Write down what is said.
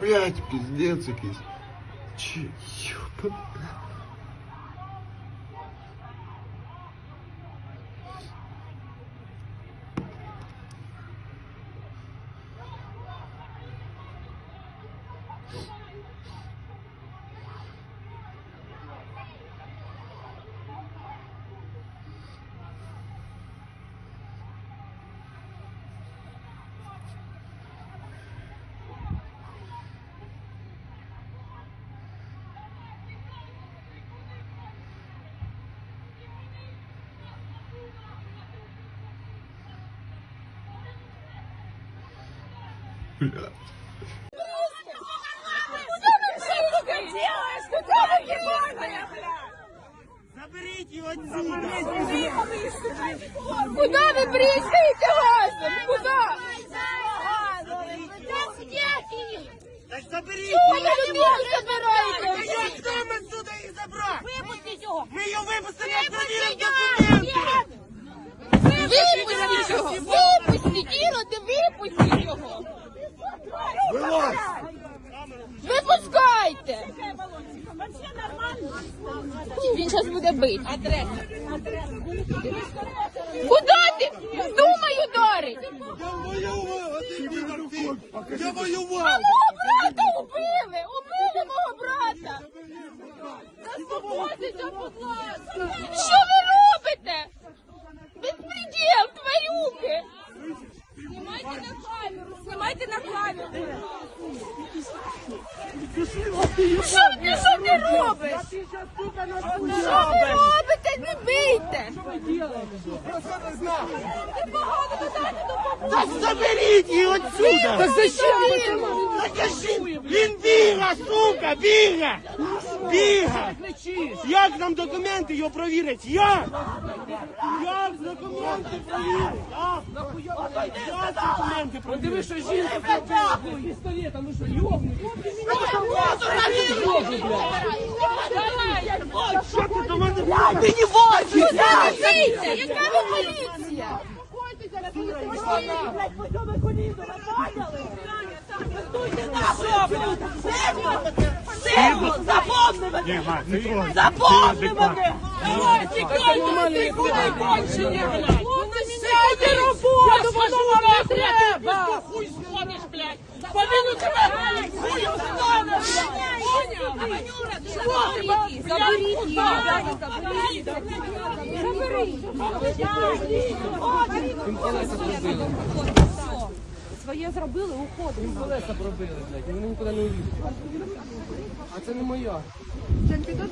Блять, пиздец якийсь. Че, ёпа. Бля. Куда ви бризкаєте газом? Куда? Так заберіть Чого ви людину забираєте? Як нам отсюда їх забрати? Випустіть його! Ми його випустимо, як провіримо документи! Випустіть його! Випустіть, Іроди, випустіть його! Вилазь! Випускайте! Він зараз буде бити. Куди ти? Думай ударить! Я воював! Я воював! Мого брата убили! Убили мого брата! Заспокойтеся, будь ласка! Що ви робите? Безпреділ, тварюки! Знімайте на камеру! Знімайте на камеру! Що ти, що ти робиш? Що ви робите? Не бийте! Ти погано додати до заберіть її отсюда! Так зачем? Так кажи! Він біга, сука, біга! Біга! Як нам документи його провірять? Як? Як документи провірять? А? Як документи провірять? Диви, що жінка пістолетом, ну що, йобнуть? Що ти до мене? Ти не ви поліція? Запомни мене! Запомни мене! Давай, тікайте! Ти куди кончені, блядь! Сядьте роботу, воно вам не треба! Хуй сходиш, блядь! Повинну тебе хуй блядь! Поняв? Її! Заберіть! Своє зробили, уходимо. Колеса пробили, блядь, вони нікуди не увійдуть. А це не моя підуть.